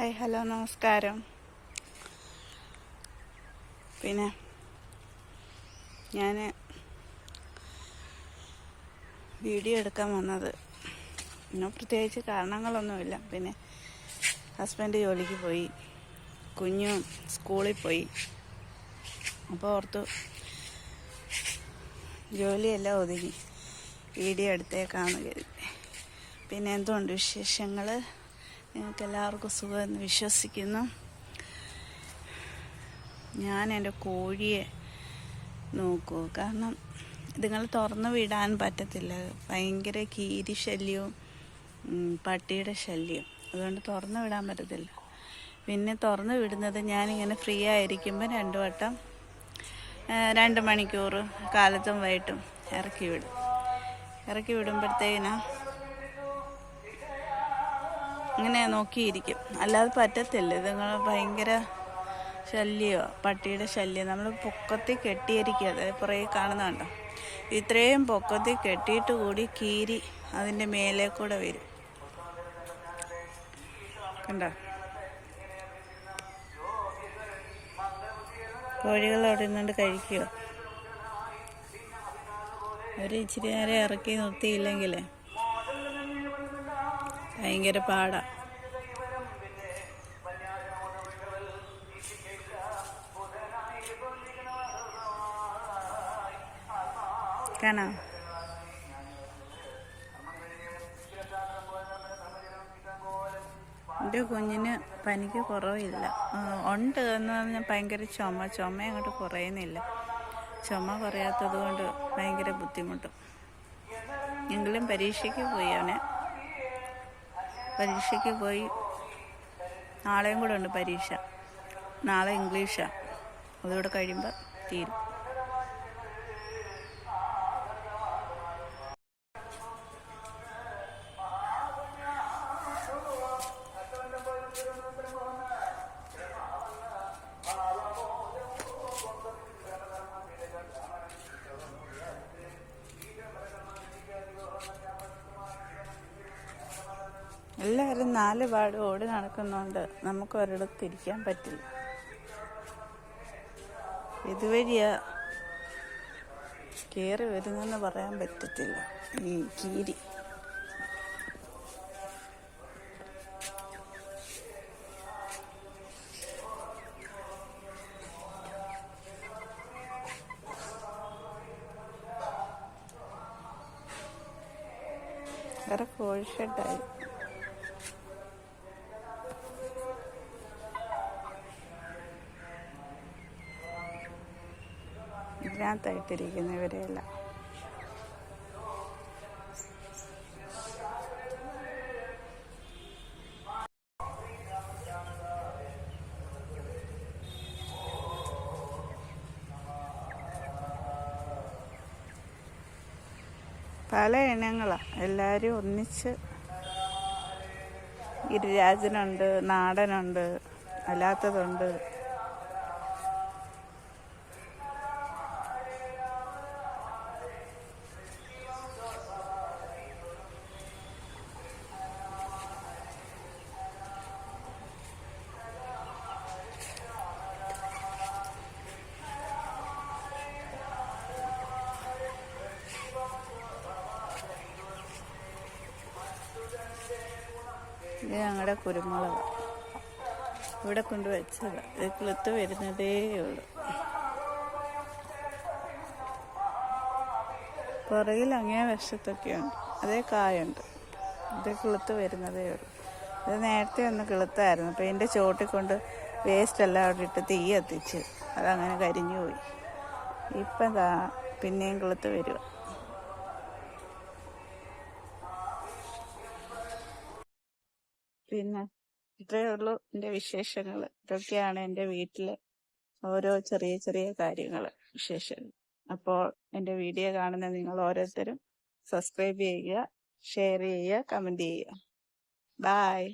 Hi hello നമസ്കാരം. പിന്നെ ഞാൻ വീഡിയോ എടുക്കാൻ വന്നത്. പിന്നെ പ്രത്യേകിച്ച് കാരണങ്ങളൊന്നുമില്ല. പിന്നെ ഹസ്ബൻഡ് ജോലിക്ക് പോയി കുഞ്ഞു സ്കൂളിൽ പോയി. അപ്പോൾ ഓർത്തു ജോലിയെല്ലാം ഒതുങ്ങി വീഡിയോ എടുത്തേക്കാന്ന് കരുതി. പിന്നെ എന്തുകൊണ്ട് വിശേഷങ്ങൾ നിങ്ങൾക്ക് എല്ലാവർക്കും സുഖമെന്ന് വിശ്വസിക്കുന്നു. ഞാൻ എന്റെ കോഴിയെ നോക്കൂ. കാരണം ഇതുങ്ങൾ തുറന്നു വിടാൻ പറ്റത്തില്ല. ഭയങ്കര കീരി ശല്യവും പട്ടിയുടെ ശല്യം അതുകൊണ്ട് തുറന്നു വിടാൻ പറ്റത്തില്ല. പിന്നെ തുറന്നു വിടുന്നത് ഞാനിങ്ങനെ ഫ്രീ ആയിരിക്കുമ്പോൾ രണ്ട് വട്ടം രണ്ട് മണിക്കൂർ കാലത്തും വൈകിട്ടും ഇറക്കി വിടും. ഇറക്കി വിടുമ്പോഴത്തേക്കിനാ ഇങ്ങനെ നോക്കിയിരിക്കും. അല്ലാതെ പറ്റത്തില്ല. ഇതുങ്ങൾ ഭയങ്കര ശല്യമാണ് പട്ടിയുടെ ശല്യം. നമ്മൾ പൊക്കത്തിൽ കെട്ടിയിരിക്കുക അത് കുറേ കാണുന്നുണ്ടോ? ഇത്രയും പൊക്കത്തിൽ കെട്ടിയിട്ട് കൂടി കീരി അതിന്റെ മേലെ കൂടെ വരും. കണ്ടോ? കോഴികൾ അവിടെ നിന്നുകൊണ്ട് കഴിക്കുക ഒരു ഇച്ചിരി നേരെ ഇറക്കി നിർത്തിയില്ലെങ്കിലേ. ഭയങ്കര പാടാ. കാണാം. എന്റെ കുഞ്ഞിന് പനിക്ക് കുറവില്ല. ഉണ്ട് എന്ന് പറഞ്ഞാൽ ഭയങ്കര ചുമ. ചുമ അങ്ങോട്ട് കുറയുന്നില്ല. ചുമ കുറയാത്തത് കൊണ്ട് ഭയങ്കര ബുദ്ധിമുട്ടും. എങ്കിലും പരീക്ഷയ്ക്ക് പോയി അവനെ. പരീക്ഷയ്ക്ക് പോയി. നാളെയും കൂടെ ഉണ്ട് പരീക്ഷ. നാളെ ഇംഗ്ലീഷാണ് അതുകൂടെ കഴിയുമ്പോൾ തീരും. എല്ലാവരും നാല് പാട് ഓടി നടക്കുന്നതുകൊണ്ട് നമുക്ക് ഒരിടത്ത് ഇരിക്കാൻ പറ്റില്ല. ഇതുവഴിയാ കയറി വരുന്നെന്ന് പറയാൻ പറ്റത്തില്ല. ഈ കീരി. വേറെ ഇതിനകത്തായിട്ടിരിക്കുന്ന ഇവരെല്ലാം പല ഇനങ്ങളാണ് എല്ലാവരും ഒന്നിച്ച് ഗിരിരാജനുണ്ട് നാടനുണ്ട് അല്ലാത്തതുണ്ട്. ഇത് ഞങ്ങളുടെ കുരുമുളക്. ഇവിടെ കൊണ്ട് വെച്ചത്. ഇത് കിളുത്ത് വരുന്നതേ ഉള്ളൂ. പുറകിൽ അങ്ങേ വശത്തൊക്കെയുണ്ട്. അതേ കായുണ്ട്. ഇത് കിളുത്ത് വരുന്നതേ ഉള്ളൂ. ഇത് നേരത്തെ ഒന്ന് കിളുത്തായിരുന്നു. അപ്പം ഇതിന്റെ ചോട്ടിൽ കൊണ്ട് വേസ്റ്റ് എല്ലാം അവിടെ ഇട്ട് തീ കത്തിച്ച്. അതങ്ങനെ കരിഞ്ഞു പോയി. ഇപ്പം പിന്നെയും കിളുത്ത് വരിക. പിന്നെ ഇത്രയേ ഉള്ളൂ എന്റെ വിശേഷങ്ങൾ ഇതൊക്കെയാണ് എന്റെ വീട്ടിലെ ഓരോ ചെറിയ ചെറിയ കാര്യങ്ങൾ വിശേഷങ്ങൾ. അപ്പോൾ എന്റെ വീഡിയോ കാണുന്ന നിങ്ങൾ ഓരോരുത്തരും സബ്സ്ക്രൈബ് ചെയ്യുക ഷെയർ ചെയ്യുക കമന്റ് ചെയ്യുക. ബായ്.